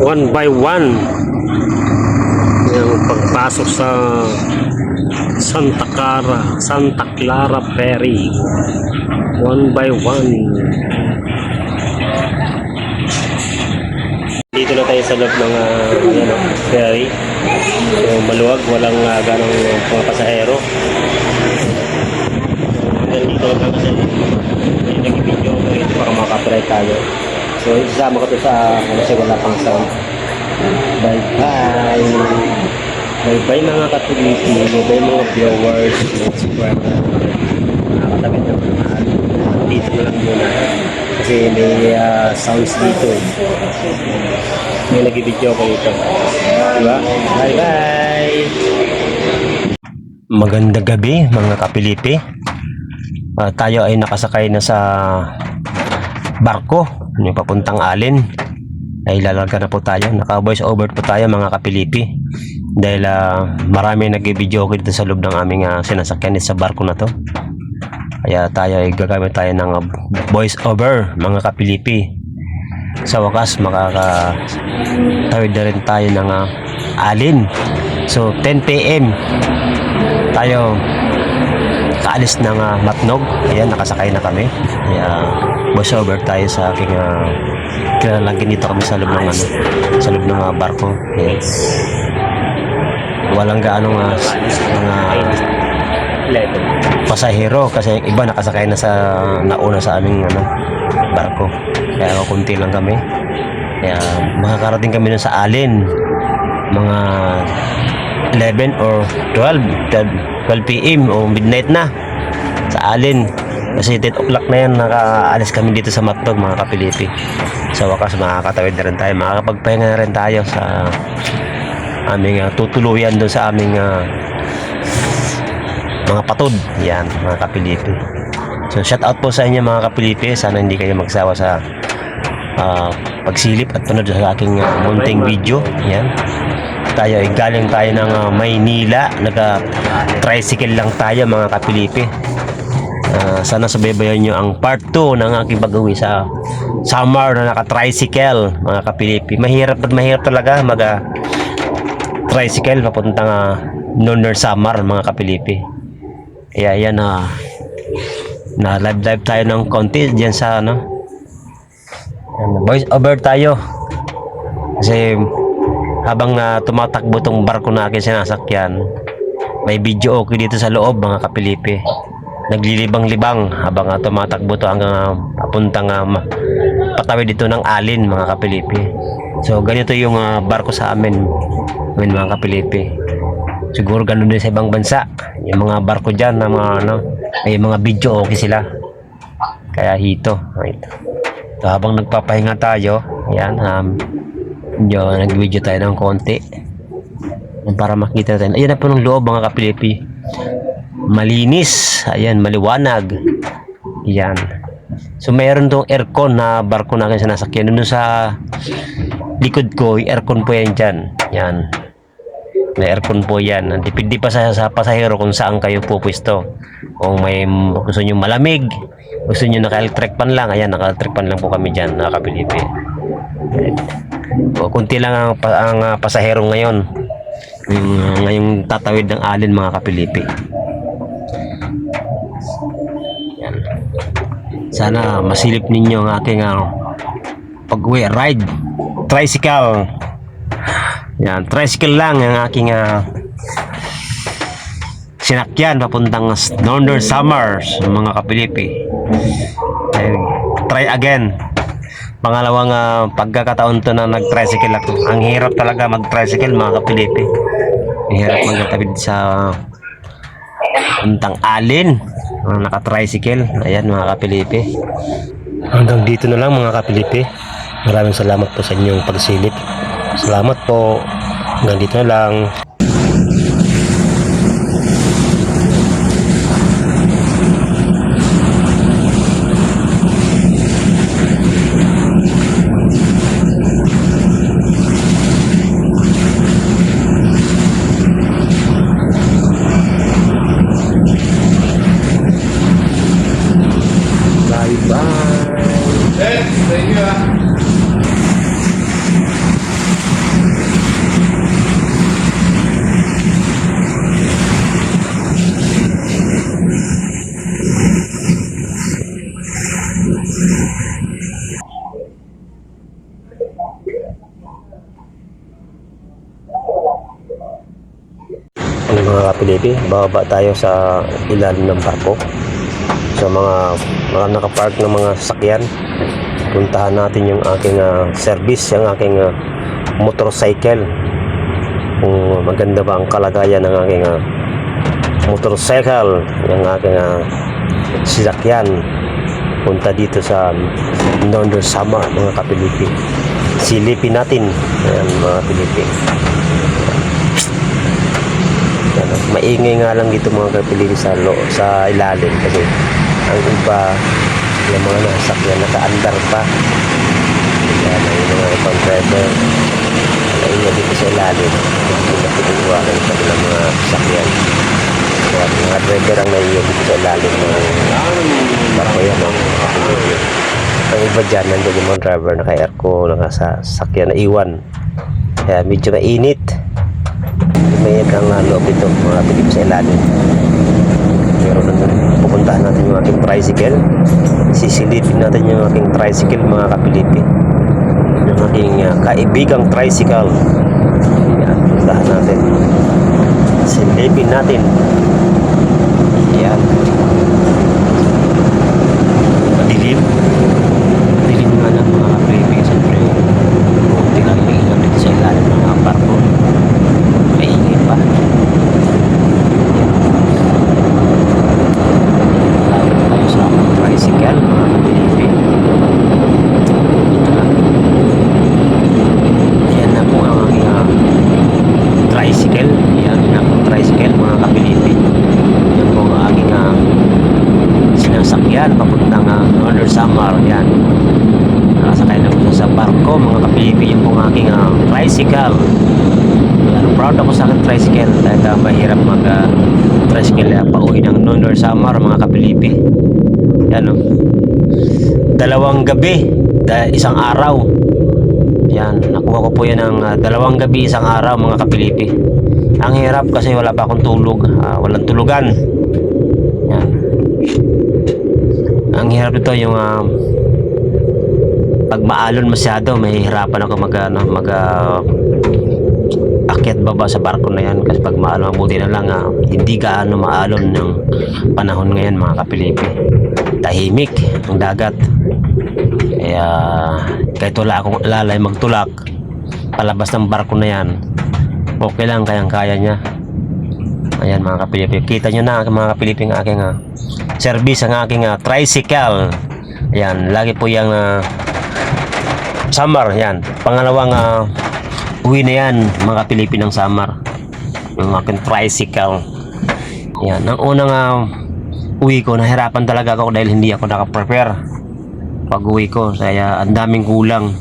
one by one. Yung pagpasok sa Santa Clara Santa Clara Ferry. One by one. Dito na tayo sa loob ng uh, ano, ferry. So maluwag walang uh, ganong mga pasahero. So hanggang dito lang kasi nag-video ko rito para makapirate tayo so isasama ko to sa ano kasi wala pang sound bye bye. Bye bye mga katuliti bye bye mga viewers. Mga subscriber nakakatabi na mga dito lang muna kasi may ah, sounds dito. May nag-video ko dito. Diba? Bye bye. Magandang gabi mga kapilipi. Ah, tayo ay nakasakay na sa barko yung papuntang Alin ay lalarga na po tayo. Naka voice over po tayo mga kapilipi. Dahil ah, marami nag-video dito sa loob ng aming ah, sinasakyan sa barko na to. Kaya tayo ay gagamit tayo ng ah, voice over mga kapilipi. Sa wakas makakatawid na rin tayo ng ah, Alin so 10 p.m. tayo kaalis ng uh, Matnog. Ayan, nakasakay na kami. Kaya, voice over tayo sa aking uh, kinalagyan dito kami sa loob ng ano, sa loob ng uh, barko. Ayan. Walang gaano nga mga pasahero kasi yung iba nakasakay na sa nauna sa aming ano, barko. Kaya kunti lang kami. Kaya makakarating kami dun sa Alin mga 11 or 12 12, 12 p.m. o midnight na sa Alin kasi 10 o'clock na yan nakaalis kami dito sa Matnog mga kapilipi. Sa wakas makakatawid na rin tayo makakapagpahinga na rin tayo sa aming uh, tutuluyan doon sa aming uh, mga patod. Yan mga kapilipi. So shout out po sa inyo mga kapilipi. Sana hindi kayo magsawa sa uh, pagsilip at panood sa aking uh, munting video. Yan tayo. Ay galing tayo ng uh, Maynila. Naka tricycle lang tayo mga kapilipi. Ah, sana subaybayan nyo ang part 2 ng aking pag-uwi sa summer na naka-tricycle mga kapilipi. Mahirap at mahirap talaga mag ah, tricycle papuntang uh, Noner Summer mga kapilipi. Kaya yan na na live live tayo ng konti dyan sa ano voice over tayo. Kasi habang na tumatakbo tong barko na akin sinasakyan may video okay dito sa loob mga kapilipi. Naglilibang-libang habang uh, tumatakbo to hanggang uh, papuntang uh, patawid dito ng alin mga kapilipi. So ganito yung uh, barko sa amin amin mga kapilipi. Siguro ganun din sa ibang bansa. Yung mga barko dyan na mga ano may mga video okay sila. Kaya hito ito so, habang nagpapahinga tayo yan um, medyo nag-video tayo ng konti. Para makita natin. Ayun na po ng loob mga kapilipi. Malinis. Ayan maliwanag. Yan so mayroon tong aircon na barko na akin sinasakyan. Doon sa likod ko aircon po yan dyan. Yan may aircon po yan. Depende pa sa, sa pasahero kung saan kayo pupwesto kung may gusto nyo malamig gusto nyo naka-electric pan lang. Ayan naka-electric pan lang po kami dyan nakapilipi o kunti lang ang, ang ah, pasahero ngayon yung, ah, ngayong tatawid ng alin mga kapilipi Yan. Sana masilip ninyo ang aking uh, pag-uwi ride. Tricycle. Yan, tricycle lang ang aking uh, sinakyan papuntang Northern Summers mga kapilipi. Ayun, try again. Pangalawang uh, pagkakataon to na nag-tricycle ako. Ang hirap talaga mag-tricycle mga kapilipi. Ang hirap magkatawid sa puntang alin mga naka-tricycle. Ayan mga kapilipi. Hanggang dito na lang mga kapilipi. Maraming salamat po sa inyong pagsilip. Salamat po. Hanggang dito na lang bye bye Eh, sa inyo ah. Mga kapilipi, bababa tayo sa ilalim ng barko. Sa mga mga nakapark ng mga sasakyan, puntahan natin yung aking ah, service, yung aking ah, motorcycle. Kung maganda ba ang kalagayan ng aking ah, motorcycle, yung aking ah, sasakyan. Punta dito sa Nondo Sama, mga kapilipi. Silipin natin, ayan, mga kapilipi. Ano, maingay nga lang dito mga kapilili sa, lo, sa ilalim kasi ang iba yung mga nasakyan naka-andar pa. Kaya na yung mga ibang driver naingay dito sa ilalim. Hindi na pinuwakan sa kanilang mga sakyan. Kaya ang mga driver ang naingay dito sa ilalim ng bako yan mga kapilili. Ang iba dyan nandiyan yung mga driver naka-aircon nakasakyan na iwan kaya medyo mainit may ang uh, loob ito mga pilip sa ilalim. Pero pupuntahan natin yung aking tricycle sisilipin natin yung aking tricycle mga kapilipi yung aking uh, kaibigang tricycle. Yan puntahan natin. Silipin natin. Yan madilim madilim nga lang mga kapilipi siyempre kunti lang yung ilaw dito sa ilalim ng mga barko maingay pa. Lapit tayo sa tricycle, mga kapilipi. Yan na po ang aking ah, tricycle. Yan na po tricycle, mga kapilipi. Yan po ang aking ah, sinasakyan papuntang uh, Northern Samar. Yan. Nakasakay na po siya sa barko, mga kapilipi. Yan po ang aking ah, tricycle. Yan, proud ako sa akin tricycle dahil uh, mahirap mag uh, tricycle uh, pauwi ng noon or summer mga kapilipi. Yan o. Dalawang gabi, da- isang araw. Yan, nakuha ko po yan ng uh, dalawang gabi, isang araw mga kapilipi. Ang hirap kasi wala pa akong tulog, ah, walang tulugan. Yan. Ang hirap nito yung ah, pag maalon masyado, mahihirapan ako mag ano, mag ah, akyat baba sa barko na yan? Kasi pag maalon mabuti na lang ah, hindi gaano maalon ng panahon ngayon mga kapilipi. Tahimik ang dagat. Kaya kahit wala akong lalay magtulak palabas ng barko na yan okay lang kayang kaya niya. Ayan mga kapilipi. Kita nyo na mga kapilipi ang aking ah, service ang aking ah, tricycle. Ayan lagi po yung ah, summer. Yan pangalawang ah, uwi na yan mga Pilipinang summer yung aking tricycle. Yan ang unang ah, uwi ko nahirapan talaga ako dahil hindi ako nakaprepare pag uwi ko. Kaya ang daming kulang